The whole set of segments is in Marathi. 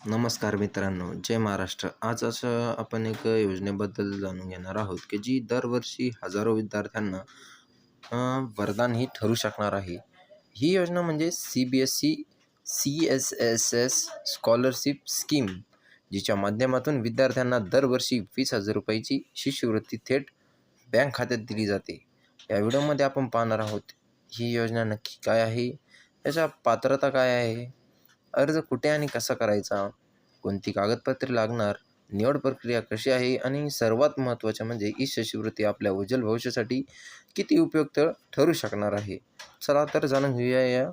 नमस्कार मित्रांनो जय महाराष्ट्र. आज असं आपण एक योजनेबद्दल जाणून घेणार आहोत की जी दरवर्षी हजारो विद्यार्थ्यांना वरदान ही ठरू शकणार आहे. ही योजना म्हणजे C B S C C S S S scholarship scheme जिच्या माध्यमातून विद्यार्थ्यांना दरवर्षी वीस हजार रुपयाची शिष्यवृत्ती थेट बँक खात्यात दिली जाते. या व्हिडिओमध्ये आपण पाहणार आहोत ही योजना नक्की काय आहे याच्या पात्रता काय आहे अर्ज कुठे आणि कसा करायचा? कोणती कागदपत्रे लागणार? निवड प्रक्रिया कशी आहे? आणि सर्वात महत्त्वाचे म्हणजे ई शिष्यवृत्ती आपल्या उज्ज्वल भविष्यासाठी किती उपयुक्त ठरू शकणार आहे? चला तर जाणून घेऊया या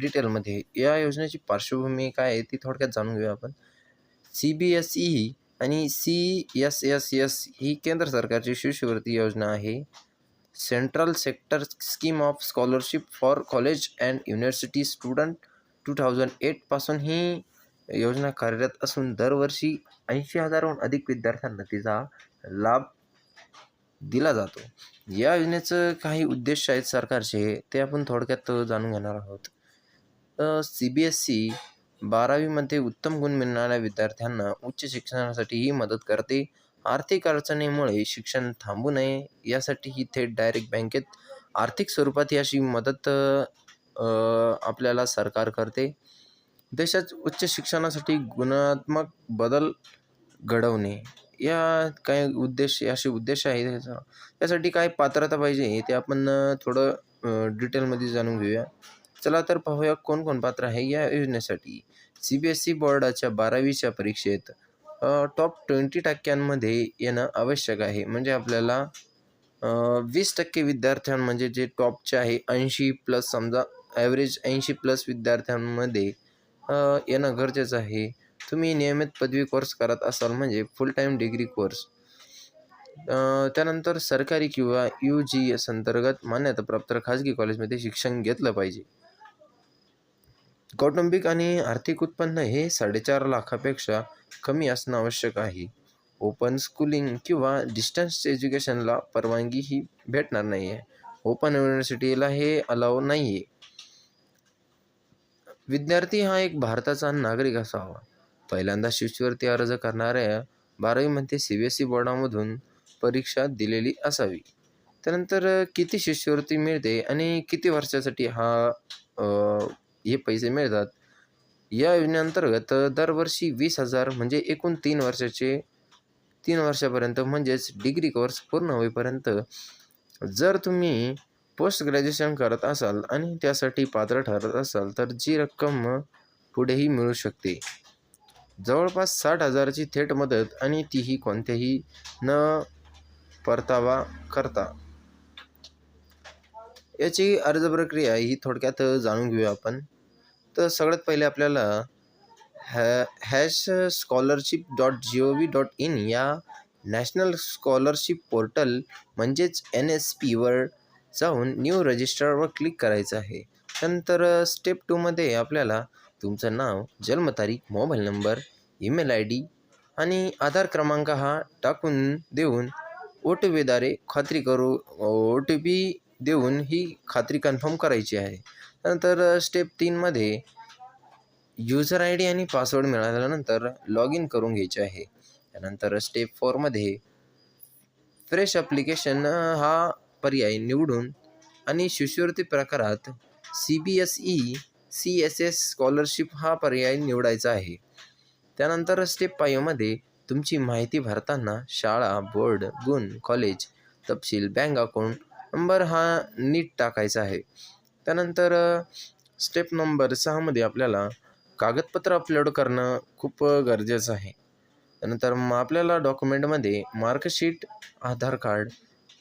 डिटेलमध्ये. या योजनेची पार्श्वभूमी काय आहे ती थोडक्यात जाणून घेऊया आपण. सी बी एस ई आणि सी एस एस एस ही केंद्र सरकारची शिष्यवृत्ती योजना आहे. Central sector scheme of scholarship for college and university student two thousand एटपासून ही योजना कार्यरत असून दरवर्षी ऐंशी हजारहून अधिक विद्यार्थ्यांना तिचा लाभ दिला जातो. या योजनेचं काही उद्देश आहेत सरकारचे ते आपण थोडक्यात जाणून घेणार आहोत. सी बी एस सी बारावीमध्ये उत्तम गुण मिळणाऱ्या विद्यार्थ्यांना उच्च शिक्षणासाठी ही मदत करते. आर्थिक अडचणीमुळे शिक्षण थांबू नये यासाठी ही थेट डायरेक्ट बँकेत आर्थिक स्वरूपात ही अशी मदत आपल्याला सरकार करते. देशात उच्च शिक्षणासाठी गुणात्मक बदल घडवणे या काय उद्देश असे उद्देश आहे त्याचा त्यासाठी काय पात्रता पाहिजे ते आपण थोडं डिटेलमध्ये जाणून घेऊया. चला तर पाहूया कोण कोण पात्र आहे या योजनेसाठी. सी बी एस ई बोर्डाच्या बारावीच्या परीक्षेत टॉप ट्वेंटी टक्क्यांमध्ये येणं आवश्यक आहे. म्हणजे आपल्याला वीस टक्के विद्यार्थ्यां म्हणजे जे टॉपचे आहे ऐंशी प्लस समजा ॲव्हरेज ऐंशी प्लस विद्यार्थ्यांमध्ये येणं गरजेचं आहे. तुम्ही नियमित पदवी कोर्स करत असाल म्हणजे फुल टाईम डिग्री कोर्स त्यानंतर सरकारी किंवा यू जी एस अंतर्गत मान्यताप्राप्त खाजगी कॉलेजमध्ये शिक्षण घेतलं पाहिजे. कौटुंबिक आणि आर्थिक उत्पन्न हे साडेचार लाखापेक्षा कमी असणं आवश्यक आहे. ओपन स्कूलिंग किंवा डिस्टन्स एज्युकेशनला परवानगी ही भेटणार नाही आहे ओपन युनिव्हर्सिटीला हे अलाव नाही आहे विद्यार्थी हा एक भारताचा नागरिक असावा. पहिल्यांदा शिष्यवृत्ती अर्ज करणाऱ्या बारावीमध्ये सी बी एस ई बोर्डामधून परीक्षा दिलेली असावी. त्यानंतर किती शिष्यवृत्ती मिळते आणि किती वर्षासाठी हा हे पैसे मिळतात. या योजनेअंतर्गत दरवर्षी वीस हजार म्हणजे एकूण तीन वर्षाचे तीन वर्षापर्यंत म्हणजेच डिग्री कोर्स पूर्ण होईपर्यंत जर तुम्ही पोस्ट ग्रॅज्युएशन करत असाल आणि त्यासाठी पात्र ठरत असाल तर जी रक्कम पुढेही मिळू शकते. जवळपास साठ हजाराची थेट मदत आणि तीही कोणत्याही न परतावा करता. याची अर्ज प्रक्रिया ही थोडक्यात जाणून घेऊया आपण. तर सगळ्यात पहिले आपल्याला हॅ hash scholarship dot G O V dot in या नॅशनल स्कॉलरशिप पोर्टल म्हणजेच एन एस पीवर जाऊन न्यू रजिस्टरवर क्लिक करायचं आहे. त्यानंतर स्टेप टूमध्ये आपल्याला तुमचं नाव जन्मतारीख mobile number email I D आणि आधार क्रमांक हा टाकून देऊन ओ टी पीद्वारे खात्री करू ओ टी पी देऊन ही खात्री कन्फर्म करायची आहे. त्यानंतर स्टेप तीनमध्ये युजर आय डी आणि पासवर्ड मिळाल्यानंतर लॉग इन करून घ्यायचे आहे. त्यानंतर स्टेप फोरमध्ये फ्रेश ॲप्लिकेशन हा पर्याय निवडून आणि शिष्यवृत्ती प्रकारात C B S E C S S scholarship हा पर्याय निवडायचा आहे. त्यानंतर स्टेप पायोमध्ये तुमची माहिती भरताना शाळा बोर्ड गुण कॉलेज तपशील बँक अकाउंट नंबर हा नीट टाकायचा आहे. त्यानंतर स्टेप नंबर सहामध्ये आपल्याला कागदपत्र अपलोड करणं खूप गरजेचं आहे. त्यानंतर मग आपल्याला डॉक्युमेंटमध्ये marksheet Aadhaar card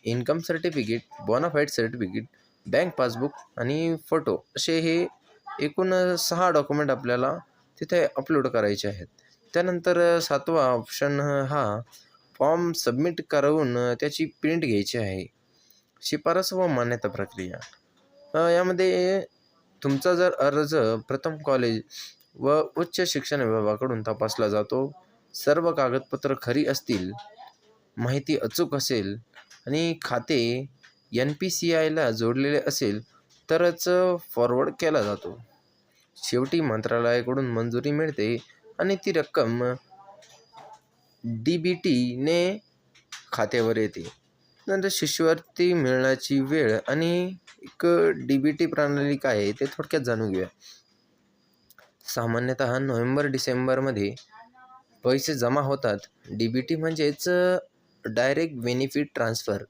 income certificate bonafide certificate bank passbook आणि फोटो असे हे एकूण सहा डॉक्युमेंट आपल्याला तिथे अपलोड करायचे आहेत. त्यानंतर सातवा ऑप्शन हा फॉर्म सबमिट करून त्याची प्रिंट घ्यायची आहे. शिफारस व मान्यता प्रक्रिया. यामध्ये तुमचा जर अर्ज प्रथम कॉलेज व उच्च शिक्षण विभागाकडून तपासला जातो सर्व कागदपत्र खरी असतील माहिती अचूक असेल आणि खाते एन पी सी आयला जोडलेले असेल तरच फॉरवर्ड केला जातो. शेवटी मंत्रालयाकडून मंजुरी मिळते आणि ती रक्कम डी बी टीने खात्यावर येते. नंतर शिष्यवृत्ती मिळण्याची वेळ आणि एक डी बी टी प्रणाली काय आहे ते थोडक्यात जाणून घेऊया. सामान्यतः नोव्हेंबर डिसेंबरमध्ये पैसे जमा होतात. डी बी टी म्हणजेच डायरेक्ट बेनिफिट ट्रान्सफर.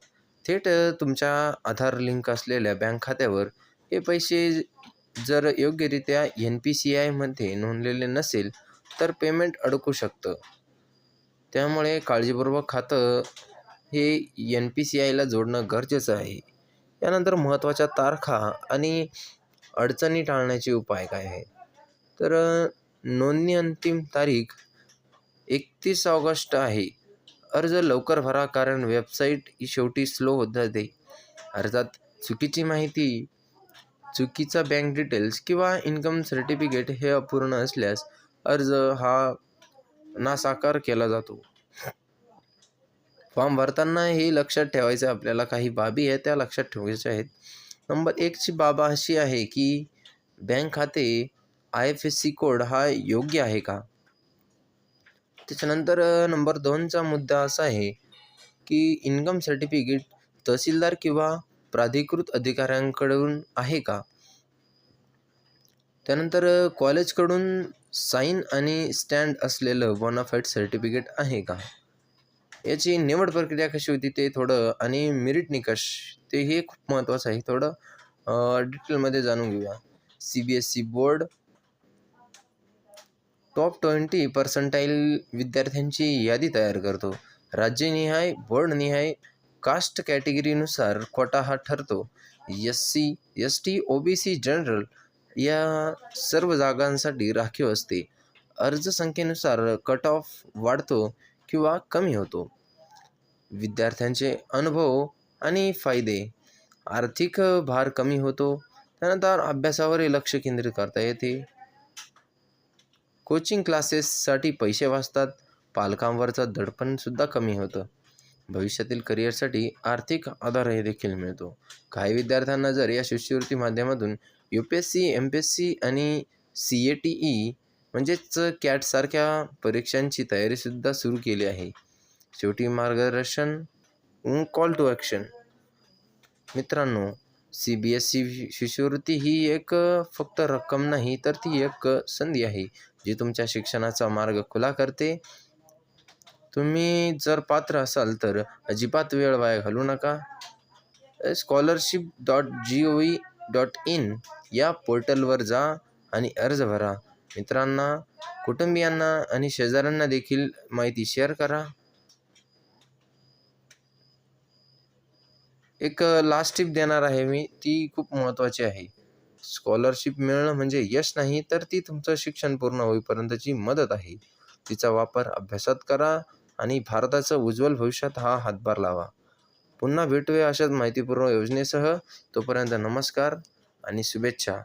थेट तुमच्या आधार लिंक असलेल्या बँक खात्यावर हे पैसे जर योग्यरित्या एन पी सी आयमध्ये नोंदलेले नसेल तर पेमेंट अडकू शकतं. त्यामुळे काळजीपूर्वक खातं हे एन पी सी आयला जोडणं गरजेचं आहे. यानंतर महत्त्वाच्या तारखा आणि अडचणी टाळण्याचे उपाय काय आहे तर नोंदणी अंतिम तारीख एकतीस ऑगस्ट आहे. अर्ज लवकर भरा कारण वेबसाईट ही शेवटी स्लो होत जाते. अर्जात चुकीची माहिती चुकीचा बँक डिटेल्स किंवा इन्कम सर्टिफिकेट हे अपूर्ण असल्यास अर्ज हा नासाकार केला जातो. फॉर्म भरताना हे लक्षात ठेवायचं आपल्याला काही बाबी आहेत त्या लक्षात ठेवायच्या आहेत. नंबर एकची बाब अशी आहे की बँक खाते I F S C code हा योग्य आहे का? त्याच्यानंतर नंबर दोनचा मुद्दा असा आहे की इन्कम सर्टिफिकेट तहसीलदार किंवा प्राधिकृत अधिकाऱ्यांकडून आहे का? त्यानंतर कॉलेजकडून साईन आणि स्टँड असलेलं बोनाफाईड सर्टिफिकेट आहे का? याची निवड प्रक्रिया कशी होती ते थोडं आणि मेरिट निकष ते हे खूप महत्त्वाचं आहे. थोडं डिटेलमध्ये जाणून घेऊया. C B S C board top twenty percentile विद्यार्थ्यांची यादी तयार करतो. राज्यनिहाय बोर्डनिहाय कास्ट कॅटेगरीनुसार कोटा हा ठरतो. S C S T O B C general या सर्व जागांसाठी राखीव असते. अर्ज संख्येनुसार कट ऑफ वाढतो किंवा कमी होतो. विद्यार्थ्यांचे अनुभव आणि फायदे. आर्थिक भार कमी होतो. त्यानंतर अभ्यासावरही लक्ष केंद्रित करता येते. कोचिंग क्लासेससाठी पैसे वाचतात. पालकांवरचा दडपणसुद्धा कमी होतं. भविष्यातील करिअरसाठी आर्थिक आधारही देखील मिळतो. काही विद्यार्थ्यांना जर या शिष्यवृत्ती माध्यमातून U P S C M P S C आणि सी ए टी ई म्हणजेच कॅटसारख्या परीक्षांची तयारीसुद्धा सुरू केली आहे. शेवटी मार्गदर्शन कॉल टू ॲक्शन मित्रांनो सी बी एस सी शिष्यवृत्ती ही एक फक्त रक्कम नाही तर ती एक संधी आहे जी तुमच्या शिक्षणाचा मार्ग खुला करते. तुम्ही जर पात्र असाल तर अजिबात वेळ वाया घालू नका. Scholarship dot G O V dot in या पोर्टलवर जा आणि अर्ज भरा. मित्रांना कुटुंबियांना आणि शेजाऱ्यांना देखील माहिती शेअर करा. एक लास्ट टिप देणार आहे मी. ती खूप महत्त्वाची आहे. स्कॉलरशिप मिळणं म्हणजे यश नाही तर ती तुमचं शिक्षण पूर्ण होईपर्यंतची मदत आहे. तिचा वापर अभ्यासात करा आणि भारताचं उज्ज्वल भविष्यात हा हातभार लावा. पुन्हा भेटूया अशाच माहितीपूर्ण योजनेसह. तोपर्यंत नमस्कार आणि शुभेच्छा.